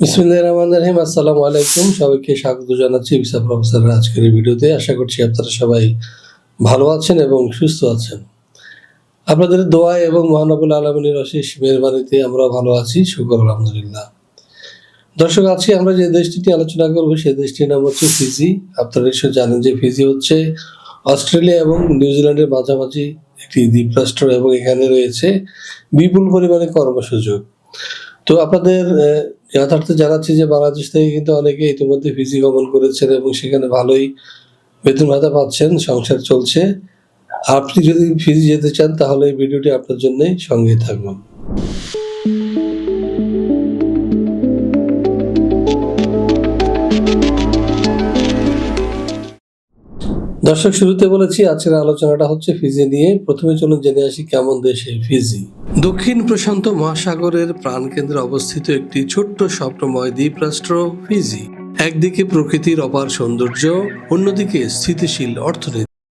বিসমুল্লাহ রহমান রহিম, আসসালামু আলাইকুম। সবাইকে স্বাগত জানাচ্ছি ভিসা প্রফেসরের আজকের ভিডিওতে। আশা করছি আপনারা সবাই ভালো আছেন এবং সুস্থ আছেন। আপনাদের দোয়া এবং মহানবুল আলমিনের অশেষ মেহরবানিতে আমরা ভালো আছি, শুকর আলহামদুলিল্লাহ। দর্শক, আজকে আমরা যে দেশটি আলোচনা করব সেই দেশটির নাম হচ্ছে ফিজি। আপনারা নিশ্চয় জানেন যে ফিজি হচ্ছে অস্ট্রেলিয়া এবং নিউজিল্যান্ডের মাঝামাঝি একটি দ্বীপরাষ্ট্র এবং এখানে রয়েছে বিপুল পরিমাণে কর্মসুযোগ তো আপনাদের যথার্থ জানাচ্ছি যে বাংলাদেশ থেকে কিন্তু অনেকে ইতিমধ্যে ফিজি গমন করেছেন এবং সেখানে ভালোই বেতন ভাতা পাচ্ছেন, সংসার চলছে। আপনি যদি ফিজি যেতে চান তাহলে এই ভিডিওটি আপনার জন্যই সঙ্গে থাকবেন দর্শক, শুরুতে বলেছি, আজকের আলোচনাটা হচ্ছে ফিজি নিয়ে। প্রথমে চলুন জেনে আসি কেমন দেশে ফিজি। দক্ষিণ প্রশান্ত মহাসাগরের প্রাণকেন্দ্রে অবস্থিত একটি ছোট্ট স্বপ্নময় দ্বীপরাষ্ট্র ফিজি। একদিকে প্রকৃতির অপার সৌন্দর্য, অন্যদিকে স্থিতিশীল অর্থনীতি।